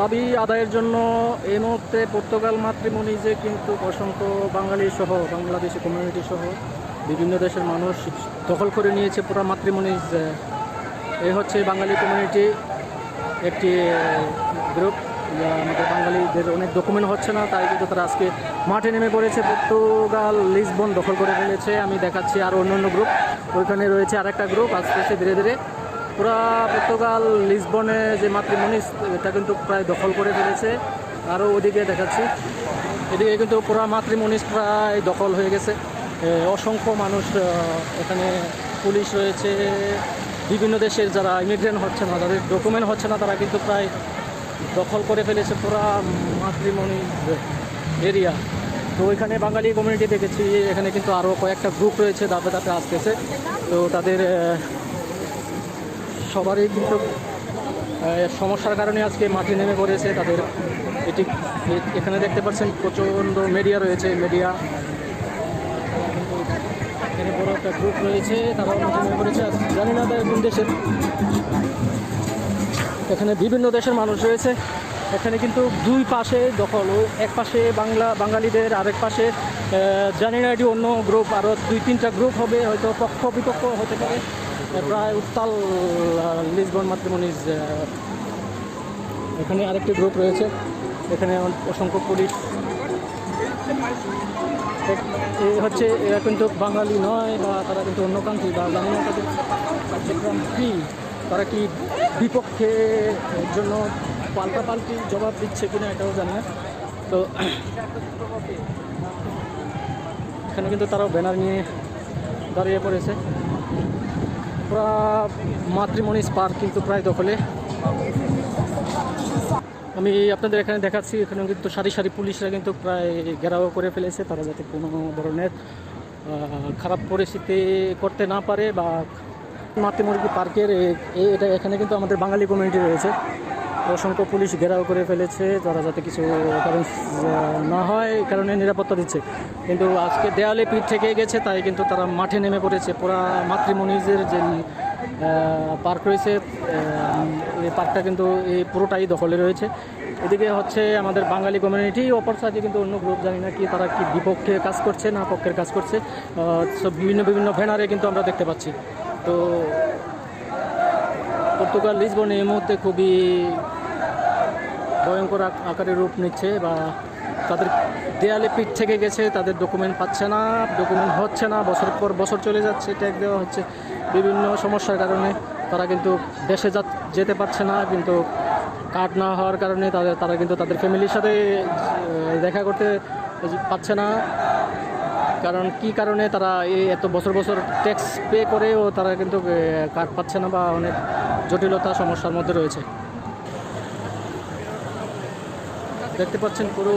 দাবি আদায়ের জন্য এই মুহূর্তে পর্তুগাল মাতৃমণিজে কিন্তু অসংখ্য বাঙালি সহ, বাংলাদেশি কমিউনিটি সহ, বিভিন্ন দেশের মানুষ দখল করে নিয়েছে পুরো মাতৃমণিজ এই হচ্ছে বাঙালি কমিউনিটি একটি গ্রুপ যা আমাদের বাঙালিদের অনেক ডকুমেন্ট হচ্ছে না, তাই কিন্তু তারা আজকে মাঠে নেমে পড়েছে। পর্তুগাল, লিসবন দখল করে ফেলেছে। আমি দেখাচ্ছি আর অন্য অন্য গ্রুপ ওইখানে রয়েছে আরেকটা গ্রুপ আসতেছে ধীরে ধীরে পুরা পর্তুগাল, লিসবনে যে মাতৃমণিস এটা কিন্তু প্রায় দখল করে ফেলেছে। আরও ওদিকে দেখাচ্ছি। এদিকে কিন্তু পুরা মাতৃমণিস প্রায় দখল হয়ে গেছে। অসংখ্য মানুষ এখানে পুলিশ রয়েছে। বিভিন্ন দেশের যারা ইমিগ্রেন্ট হচ্ছে না, যাদের ডকুমেন্ট হচ্ছে না, তারা কিন্তু প্রায় দখল করে ফেলেছে পুরা মাতৃমণি এরিয়া তো ওইখানে বাঙালি কমিউনিটি দেখেছি, এখানে কিন্তু আরও কয়েকটা গ্রুপ রয়েছে দাপে দাপে আসতেছে। তো তাদের সবারই কিন্তু সমস্যার কারণে আজকে মাঠে নেমে পড়েছে তাদের। এটি এখানে দেখতে পাচ্ছেন প্রচণ্ড মিডিয়া রয়েছে মিডিয়া এখানে বড় একটা গ্রুপ রয়েছে, তারাও মাঠে নেমে পড়েছে। জানি না তারা কোন দেশের। এখানে বিভিন্ন দেশের মানুষ রয়েছে। এখানে কিন্তু দুই পাশে দখল ও এক পাশে বাংলা, বাঙালিদের আরেক পাশে জানি না এটি অন্য গ্রুপ আরও দুই তিনটা গ্রুপ হবে, হয়তো পক্ষ বিপক্ষ হতে পারে। প্রায় উত্তাল লিসবন মাতৃমণিজ এখানে আরেকটি গ্রুপ রয়েছে। এখানে অসংখ্য পুলিশ। হচ্ছে, এরা কিন্তু বাঙালি নয় বা তারা কিন্তু অন্য কান্ট্রি বা না তাদের কার্যক্রম কী। তারা কি বিপক্ষে জন্য পাল্টাপাল্টি জবাব দিচ্ছে কিনা এটাও জানি না। তো এখানে কিন্তু তারাও ব্যানার নিয়ে দাঁড়িয়ে পড়েছে। পুরা মাতৃমণি পার্ক কিন্তু প্রায় দখলে। আমি আপনাদের এখানে দেখাচ্ছি এখানে কিন্তু সারি সারি পুলিশরা কিন্তু প্রায় ঘেরাও করে ফেলেছে, তারা যাতে কোনো ধরনের খারাপ পরিস্থিতি করতে না পারে বা মাতৃমণি পার্কের এটা এখানে কিন্তু আমাদের বাঙালি কমিউনিটি রয়েছে। অসংখ্য পুলিশ ঘেরাও করে ফেলেছে, যারা যাতে কিছু কারণ না হয় কারণে নিরাপত্তা দিচ্ছে। কিন্তু আজকে দেয়ালে পিঠ থেকে গেছে, তাই কিন্তু তারা মাঠে নেমে পড়েছে। পুরা মাতৃমণিজের যে পার্ক রয়েছে এই পার্কটা কিন্তু এই পুরোটাই দখলে রয়েছে। এদিকে হচ্ছে আমাদের বাঙালি কমিউনিটি অপর সাইডে কিন্তু অন্য গ্রুপ জানি না কি তারা কি বিপক্ষে কাজ করছে, না পক্ষের কাজ করছে। সব বিভিন্ন বিভিন্ন ব্যানারে কিন্তু আমরা দেখতে পাচ্ছি। তো পর্তুগাল লিসবনে এই মুহূর্তে খুবই ভয়ঙ্কর আক- আকারে রূপ নিচ্ছে বা তাদের দেয়ালে পিঠ থেকে গেছে, তাদের ডকুমেন্ট পাচ্ছে না ডকুমেন্ট হচ্ছে না বছর পর বছর চলে যাচ্ছে ট্যাগ দেওয়া হচ্ছে। বিভিন্ন সমস্যার কারণে তারা কিন্তু দেশে যা যেতে পারছে না, কিন্তু কার্ড না হওয়ার কারণে তাদের তারা কিন্তু তাদের ফ্যামিলির সাথে দেখা করতে পারছে না। কারণ কি কারণে তারা এই এত বছর বছর ট্যাক্স পে করেও তারা কিন্তু কার্ড পাচ্ছে না বা অনেক জটিলতা সমস্যার মধ্যে রয়েছে। দেখতে পাচ্ছেন পুরো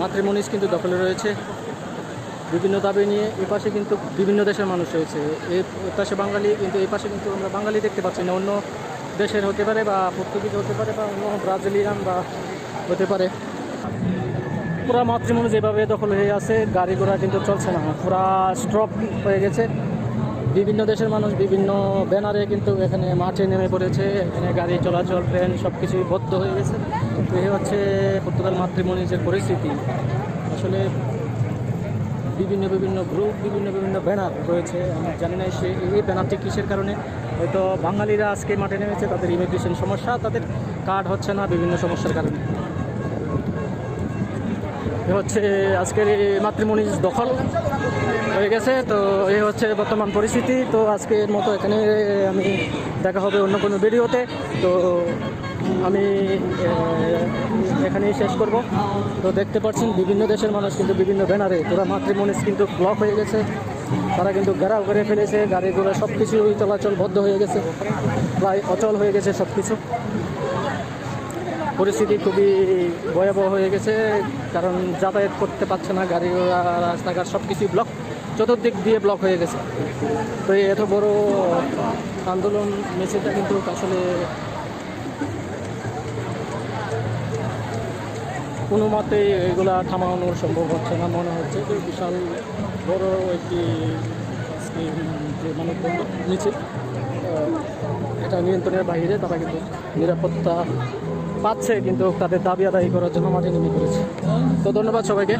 মাতৃমনিস কিন্তু দখলে রয়েছে। বিভিন্ন দাবি নিয়ে এ পাশে কিন্তু বিভিন্ন দেশের মানুষ রয়েছে। এই পাশে বাঙালি কিন্তু এই পাশে কিন্তু আমরা বাঙালি দেখতে পাচ্ছি না। অন্য দেশের হতে পারে বা পর্তুগিজ হতে পারে বা অন্য ব্রাজিলিয়ান বা হতে পারে। পুরা মাতৃমণি যেভাবে দখল হয়ে আছে, গাড়ি ঘোড়া কিন্তু চলছে না। পুরা স্টপ হয়ে গেছে। বিভিন্ন দেশের মানুষ বিভিন্ন ব্যানারে কিন্তু এখানে মাঠে নেমে পড়েছে। এখানে গাড়ি চলাচল, ট্রেন সব কিছুই বদ্ধ হয়ে গেছে। তো এই হচ্ছে পর্তুগাল মাতৃমণির যে পরিস্থিতি। আসলে বিভিন্ন বিভিন্ন গ্রুপ বিভিন্ন বিভিন্ন ব্যানার রয়েছে। আমি জানি না সে এই ব্যানারটি কিসের কারণে? হয়তো বাঙালিরা আজকে মাঠে নেমেছে, তাদের ইমিগ্রেশন সমস্যা, তাদের কার্ড হচ্ছে না বিভিন্ন সমস্যার কারণে। এ হচ্ছে আজকের এই মাতৃমণি দখল হয়ে গেছে, তো এই হচ্ছে বর্তমান পরিস্থিতি। তো আজকের মতো এখানে আমি দেখা হবে অন্য কোনো ভিডিওতে। তো আমি এখানেই শেষ করব। তো দেখতে পাচ্ছেন, বিভিন্ন দেশের মানুষ কিন্তু বিভিন্ন ব্যানারে, পুরো মাতৃমনিস কিন্তু ব্লক হয়ে গেছে। তারা কিন্তু ঘেরাও করে ফেলেছে গাড়ি ঘোড়া সব কিছু চলাচল বদ্ধ হয়ে গেছে, প্রায় অচল হয়ে গেছে সব কিছু পরিস্থিতি খুবই ভয়াবহ হয়ে গেছে, কারণ যাতায়াত করতে পারছে না গাড়ি ঘোড়া রাস্তাঘাট সব কিছুই ব্লক চতুর্দিক দিয়ে ব্লক হয়ে গেছে। তো এত বড় আন্দোলন মিছিলটা কিন্তু আসলে কোনো মতে এগুলা থামানো সম্ভব হচ্ছে না মনে হচ্ছে। যে বিশাল বড় একটি যে মানববন্ধন মিছিল এটা নিয়ন্ত্রণের বাইরে, তারা কিন্তু নিরাপত্তা পাচ্ছে কিন্তু তাদের দাবি আদায় করার জন্য মাঠে নেমে পড়েছে। তো ধন্যবাদ সবাইকে।